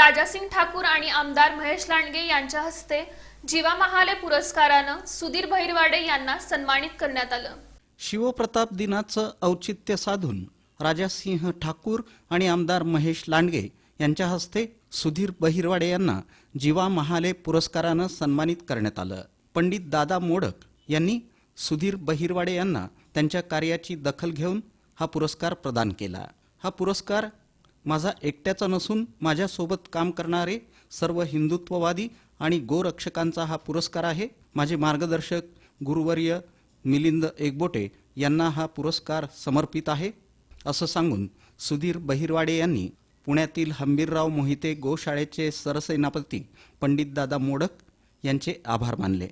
राजासिंग ठाकूर आणि आमदार महेश लांडगे यांच्या हस्ते जीवा महाले पुरस्कारानं सुधीर भैरवाडे यांना सन्मानित करण्यात आलं. शिवप्रताप दिनाचं औचित्य साधून राजासिंह ठाकूर आणि आमदार महेश लांडगे यांच्या हस्ते सुधीर बहिरवाडे यांना जीवा महाले पुरस्कारानं सन्मानित करण्यात आलं. पंडित दादा मोडक यांनी सुधीर बहिरवाडे यांना त्यांच्या कार्याची दखल घेऊन हा पुरस्कार प्रदान केला. हा पुरस्कार माझा एकट्याचा नसून माझ्यासोबत काम करणारे सर्व हिंदुत्ववादी आणि गोरक्षकांचा हा पुरस्कार आहे. माझे मार्गदर्शक गुरुवर्य मिलिंद एकबोटे यांना हा पुरस्कार समर्पित आहे. असं सांगून सुधीर बहिरवाडे यांनी पुण्यातील हंबीरराव मोहिते गोशाळेचे सरसेनापती पंडितदादा मोडक यांचे आभार मानले.